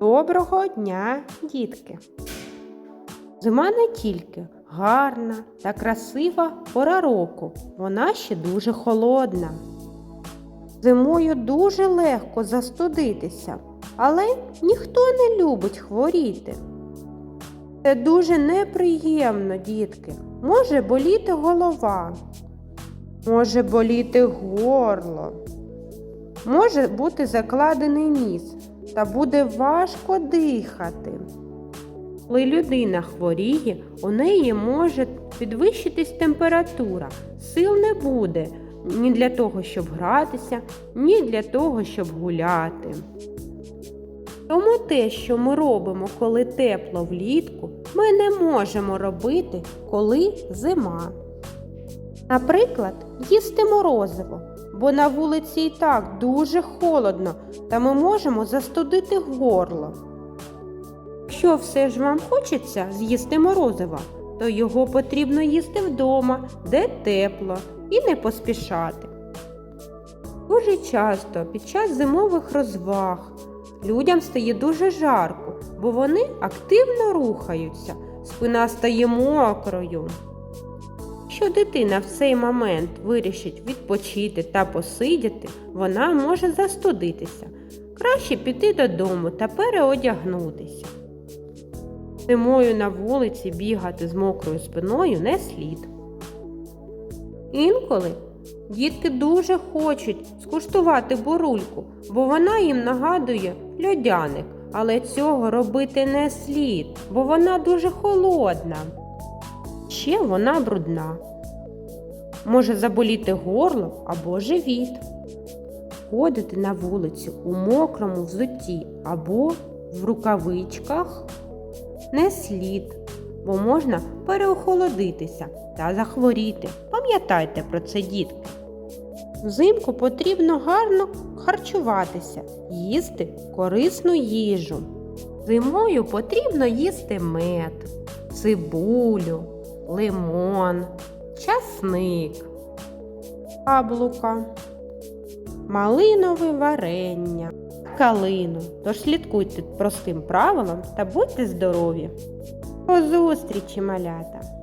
Доброго дня, дітки! Зима не тільки гарна та красива пора року, вона ще дуже холодна. Зимою дуже легко застудитися, але ніхто не любить хворіти. Це дуже неприємно, дітки. Може боліти голова, може боліти горло, може бути закладений ніс та буде важко дихати. Коли людина хворіє, у неї може підвищитись температура, сил не буде ні для того, щоб гратися, ні для того, щоб гуляти. Тому те, що ми робимо, коли тепло влітку, ми не можемо робити, коли зима. Наприклад, їсти морозиво, бо на вулиці і так дуже холодно, та ми можемо застудити горло. Якщо все ж вам хочеться з'їсти морозиво, то його потрібно їсти вдома, де тепло, і не поспішати. Дуже часто під час зимових розваг людям стає дуже жарко, бо вони активно рухаються, спина стає мокрою. Якщо дитина в цей момент вирішить відпочити та посидіти, вона може застудитися. Краще піти додому та переодягнутися. Зимою на вулиці бігати з мокрою спиною не слід. Інколи дітки дуже хочуть скуштувати бурульку, бо вона їм нагадує льодяник, але цього робити не слід, бо вона дуже холодна. Ще вона брудна. Може заболіти горло або живіт. Ходити на вулицю у мокрому взутті або в рукавичках не слід, бо можна переохолодитися та захворіти. Пам'ятайте про це, дітки. Взимку потрібно гарно харчуватися, їсти корисну їжу. Зимою потрібно їсти мед, цибулю, лимон, часник, яблука, малинове варення, калину. Тож слідкуйте простим правилам та будьте здорові. До зустрічі, малята!